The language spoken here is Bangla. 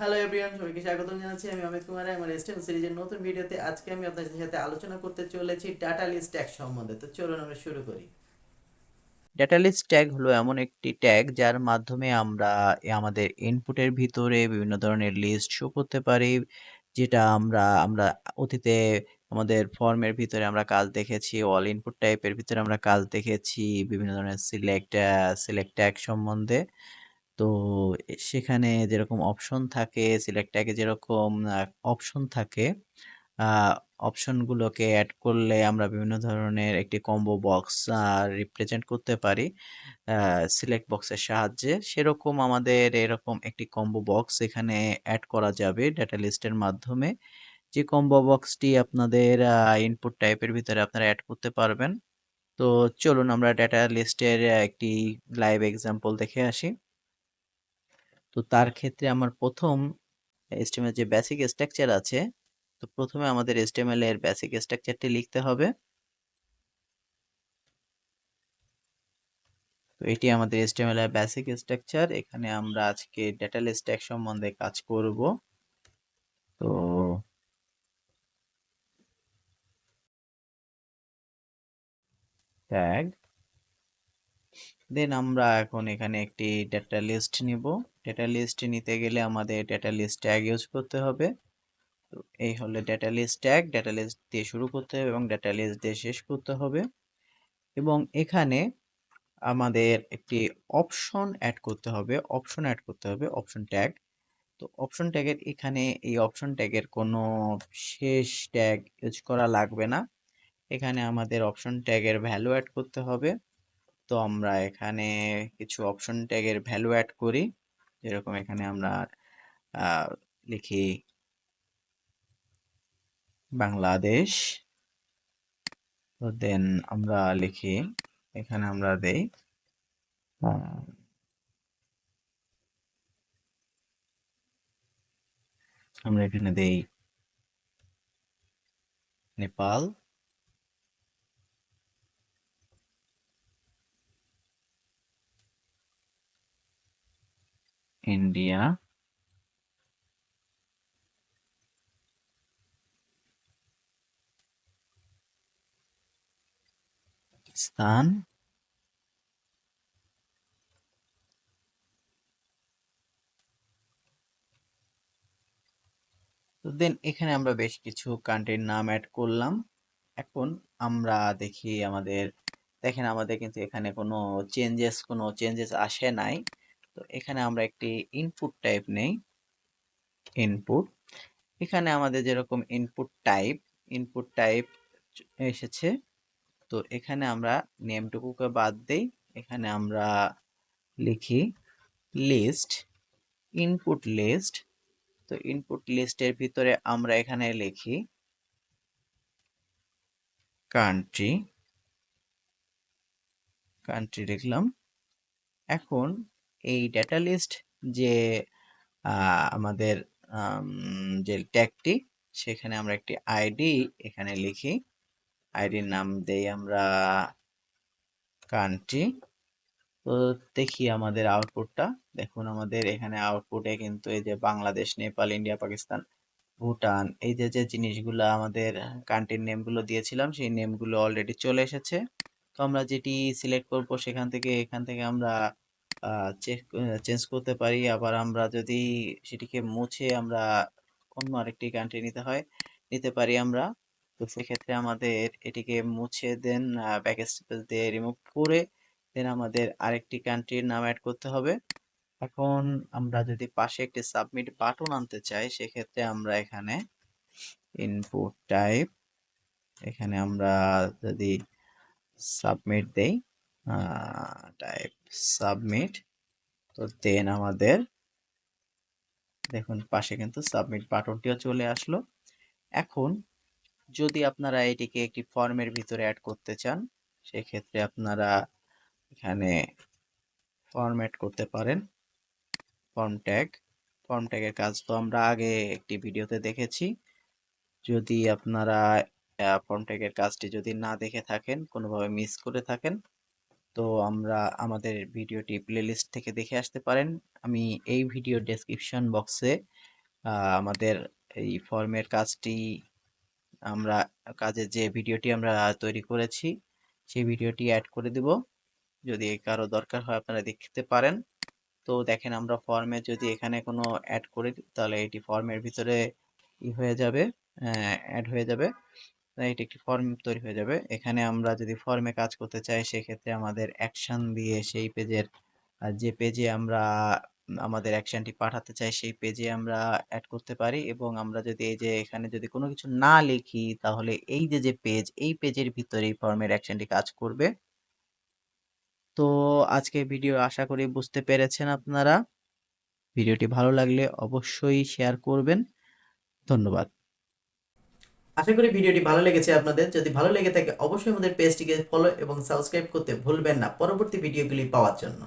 হ্যালো এভরিওয়ান সবাইকে স্বাগতম জানাচ্ছি। আমি অমিত কুমার, আমার এসটিএম সিরিজের নতুন ভিডিওতে আজকে আমি আপনাদের সাথে আলোচনা করতে চলেছি ডাটা লিস্ট ট্যাগ সম্বন্ধে। তো চলুন আমরা শুরু করি। ডেটা লিস্ট ট্যাগ হলো এমন একটি ট্যাগ যার মাধ্যমে আমরা আমাদের ইনপুটের ভিতরে বিভিন্ন ধরনের লিস্ট শো করতে পারি, যেটা আমরা আমরা অতীতে আমাদের ফর্মের ভিতরে আমরা কাজ দেখেছি অল ইনপুট টাইপের ভিতরে আমরা কাজ দেখেছি, বিভিন্ন ধরনের সিলেক্ট সিলেক্ট ট্যাগ সম্বন্ধে। তো সেখানে যেরকম অপশন থাকে সিলেক্ট ট্যাগে যেরকম অপশন থাকে অপশনগুলোকে অ্যাড করলে আমরা বিভিন্ন ধরনের একটি কম্বো বক্স রিপ্রেজেন্ট করতে পারি। সিলেক্ট বক্সের সাহায্যে। সেরকম আমাদের এরকম একটি কম্বো বক্স এখানে অ্যাড করা যাবে ডেটা লিস্টের মাধ্যমে। যে কম্বো বক্সটি আপনাদের ইনপুট টাইপের ভিতরে আপনারা অ্যাড করতে পারবেন। তো চলুন আমরা ডেটা লিস্টের একটি লাইভ এক্সাম্পল দেখে আসি। তো তার ক্ষেত্রে আমার প্রথম এস্টিমেল যে বেসিক স্ট্রাকচার আছে, তো প্রথমে আমাদের HTML এর বেসিক স্ট্রাকচারটি লিখতে হবে। তো এটি আমাদের HTML এর বেসিক স্ট্রাকচার এখানে আমরা আজকে ডেটা লিস্ট ট্যাগ সম্বন্ধে কাজ করব। তো ট্যাগ দেন আমরা এখন এখানে একটি ডেটা লিস্ট নিব। ডেটা লিস্ট নিতে গেলে আমাদের ডেটা লিস্ট ট্যাগ ইউজ করতে হবে। তো এই হলো data list tag data list দিয়ে শুরু করতে হবে এবং ডেটা লিস্ট দিয়ে শেষ করতে হবে। এবং এখানে আমাদের একটি অপশন অ্যাড করতে হবে। অপশন অ্যাড করতে হবে অপশন ট্যাগ তো অপশন ট্যাগের এখানে এই অপশন ট্যাগের কোনো শেষ ট্যাগ ইউজ করা লাগবে না। এখানে আমাদের অপশন ট্যাগের ভ্যালু অ্যাড করতে হবে। তো আমরা এখানে কিছু অপশন ট্যাগের ভ্যালু অ্যাড করি। যেরকম এখানে আমরা লিখি বাংলাদেশ। তো দেন আমরা লিখি, এখানে আমরা দেই আমরা এখানে দেই নেপাল। ইন্ডিয়া পাকিস্তান তো দেন এখানে আমরা বেশ কিছু কান্ট্রির নাম অ্যাড করলাম। এখন আমরা দেখি আমাদের, দেখেন আমাদের কিন্তু এখানে কোনো চেঞ্জেস কোনো চেঞ্জেস আসে নাই। তো এখানে আমরা একটি ইনপুট টাইপ নেই। ইনপুট এখানে আমাদের যেরকম ইনপুট টাইপ ইনপুট টাইপ এসেছে। তো এখানে আমরা নেমটুকুকে বাদ দেই। এখানে আমরা লিখি লিস্ট ইনপুট লিস্ট তো ইনপুট লিস্টের ভিতরে আমরা এখানে লিখি কান্ট্রি কান্ট্রি লিখলাম। এখন এই ডেটা লিস্ট যে আমাদের যে ট্যাগটি সেখানে আমরা একটি আইডি এখানে লিখি। আইডির নাম দেই আমরা কান্ট্রি তো দেখি আমাদের আউটপুটটা দেখুন আমাদের এখানে আউটপুটে কিন্তু এই যে বাংলাদেশ, নেপাল, ইন্ডিয়া, পাকিস্তান, ভুটান, এই যে যে জিনিসগুলো আমাদের কান্ট্রির নেমগুলো দিয়েছিলাম, সেই নেমগুলো অলরেডি চলে এসেছে। তো আমরা যেটি সিলেক্ট করব সেখান থেকে, এখান থেকে আমরা চেঞ্জ করতে পারি। আবার আমরা যদি সেটিকে মুছে আমরা অন্য আরেকটি কান্ট্রি নিতে হয়, নিতে পারি আমরা। তো সেক্ষেত্রে আমাদের এটিকে মুছে দেন ব্যাক স্পেস দিয়ে রিমুভ করে দেন আমাদের আরেকটি কান্ট্রির নাম অ্যাড করতে হবে। এখন আমরা যদি পাশে একটি সাবমিট বাটন আনতে চাই, সেক্ষেত্রে আমরা এখানে ইনপুট টাইপ এখানে আমরা যদি সাবমিট দেই টাইপ সাবমিট তো দেন আমাদের, দেখুন পাশে কিন্তু সাবমিট বাটনটিও চলে আসলো। এখন যদি আপনারা এটিকে একটি ফর্মের ভিতরে অ্যাড করতে চান, সেক্ষেত্রে আপনারা এখানে ফরম্যাট করতে পারেন ফর্ম ট্যাগ ফর্ম ট্যাগের কাজ তো আমরা আগে একটি ভিডিওতে দেখেছি। যদি আপনারা ফর্ম ট্যাগের কাজটি যদি না দেখে থাকেন, কোনোভাবে মিস করে থাকেন তো আমরা আমাদের ভিডিওটি প্লেলিস্ট থেকে দেখে আসতে পারেন। আমি এই ভিডিও ডেসক্রিপশন বক্সে আমাদের এই ফর্মের কাজটি, আমরা কাজের যে ভিডিওটি আমরা তৈরি করেছি, সেই ভিডিওটি অ্যাড করে দেব। যদি কারও দরকার হয় আপনারা দেখতে পারেন। তো দেখেন আমরা ফর্মে যদি এখানে কোনো অ্যাড করে, তাহলে এটি ফর্মের ভিতরে ই হয়ে যাবে অ্যাড হয়ে যাবে। এটি একটি ফর্ম তৈরি হয়ে যাবে। এখানে আমরা যদি ফর্মে কাজ করতে চাই, সেক্ষেত্রে আমাদের অ্যাকশন দিয়ে সেই পেজের যে পেজে আমরা, আমাদের অ্যাকশনটি পাঠাতে চাই, সেই পেজে আমরা অ্যাড করতে পারি। এবং আমরা যদি এই যে এখানে যদি কোনো কিছু না লিখি, তাহলে এই যে যে পেজ এই পেজের ভিতরে এই ফর্মের অ্যাকশনটি কাজ করবে। তো আজকে ভিডিও আশা করি বুঝতে পেরেছেন আপনারা। ভিডিওটি ভালো লাগলে অবশ্যই শেয়ার করবেন। ধন্যবাদ। আশা করি ভিডিওটি ভালো লেগেছে আপনাদের। যদি ভালো লেগে থাকে, অবশ্যই আমাদের পেজটিকে ফলো এবং সাবস্ক্রাইব করতে ভুলবেন না। পরবর্তী ভিডিওগুলি পাওয়ার জন্য।